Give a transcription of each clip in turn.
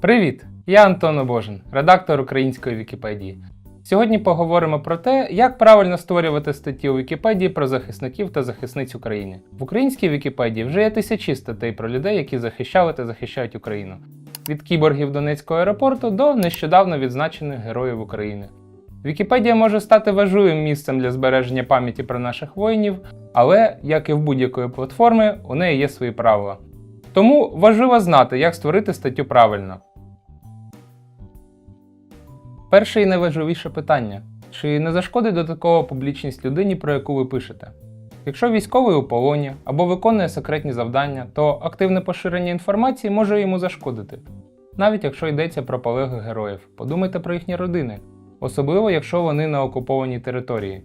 Привіт! Я Антон Обожин, редактор української Вікіпедії. Сьогодні поговоримо про те, як правильно створювати статті у Вікіпедії про захисників та захисниць України. В українській Вікіпедії вже є тисячі статей про людей, які захищали та захищають Україну. Від кіборгів Донецького аеропорту до нещодавно відзначених героїв України. Вікіпедія може стати важливим місцем для збереження пам'яті про наших воїнів, але, як і в будь-якої платформи, у неї є свої правила. Тому важливо знати, як створити статтю правильно. Перше і найважливіше питання: чи не зашкодить додаткова публічність людині, про яку ви пишете? Якщо військовий у полоні або виконує секретні завдання, то активне поширення інформації може йому зашкодити. Навіть якщо йдеться про полеглих героїв, подумайте про їхні родини, особливо якщо вони на окупованій території.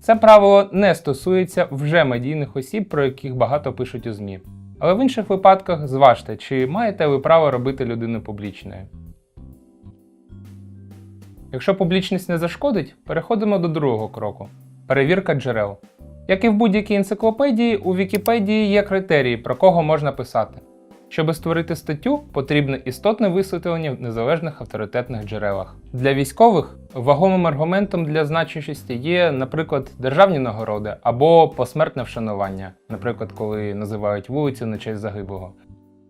Це правило не стосується вже медійних осіб, про яких багато пишуть у ЗМІ. Але в інших випадках зважте, чи маєте ви право робити людину публічною. Якщо публічність не зашкодить, переходимо до другого кроку перевірка джерел. Як і в будь-якій енциклопедії, у Вікіпедії є критерії, про кого можна писати. Щоб створити статтю, потрібне істотне висвітлення в незалежних авторитетних джерелах. Для військових вагомим аргументом для значущості є, наприклад, державні нагороди або посмертне вшанування, наприклад, коли називають вулицю на честь загиблого.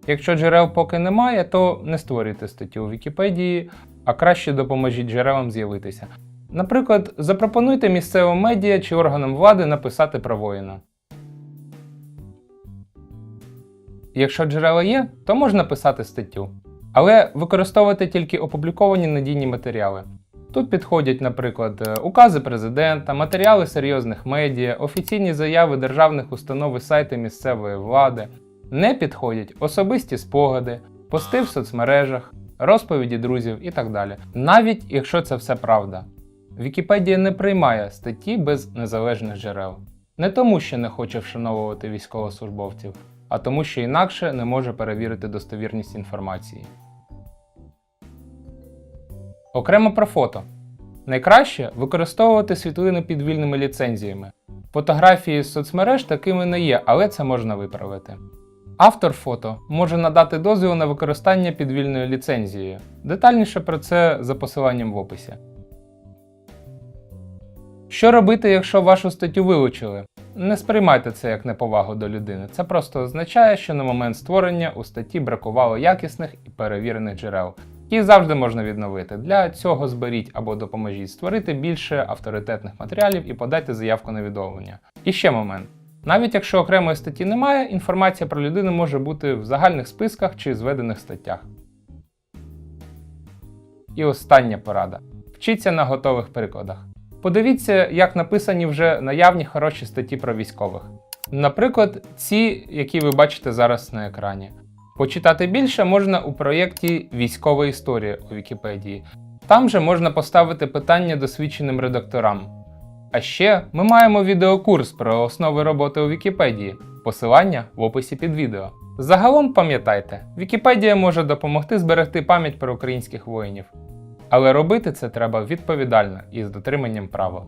Якщо джерел поки немає, то не створюйте статтю у Вікіпедії, а краще допоможіть джерелам з'явитися. Наприклад, запропонуйте місцевим медіа чи органам влади написати про воїна. Якщо джерела є, то можна писати статтю. Але використовуйте тільки опубліковані надійні матеріали. Тут підходять, наприклад, е, укази президента, матеріали серйозних медіа, офіційні заяви державних установ і сайти місцевої влади. Не підходять особисті спогади, пости в соцмережах, розповіді друзів і так далі. Навіть якщо це все правда. Вікіпедія не приймає статті без незалежних джерел. Не тому, що не хоче вшановувати військовослужбовців, а тому, що інакше не може перевірити достовірність інформації. Окремо про фото. Найкраще використовувати світлини під вільними ліцензіями. Фотографії з соцмереж такими не є, але це можна виправити. Автор фото може надати дозвіл на використання під вільною ліцензією. Детальніше про це за посиланням в описі. Що робити, якщо вашу статтю вилучили? Не сприймайте це як неповагу до людини. Це просто означає, що на момент створення у статті бракувало якісних і перевірених джерел. І завжди можна відновити. Для цього зберіть або допоможіть створити більше авторитетних матеріалів і подайте заявку на відновлення. І ще момент. Навіть якщо окремої статті немає, інформація про людину може бути в загальних списках чи зведених статтях. І остання порада: вчіться на готових прикладах. Подивіться, як написані вже наявні хороші статті про військових. Наприклад, ці, які ви бачите зараз на екрані. Почитати більше можна у проєкті Військова історія у Вікіпедії. Там же можна поставити питання досвідченим редакторам. А ще ми маємо відеокурс про основи роботи у Вікіпедії. Посилання в описі під відео. Загалом пам'ятайте, Вікіпедія може допомогти зберегти пам'ять про українських воїнів. Але робити це треба відповідально і з дотриманням правил.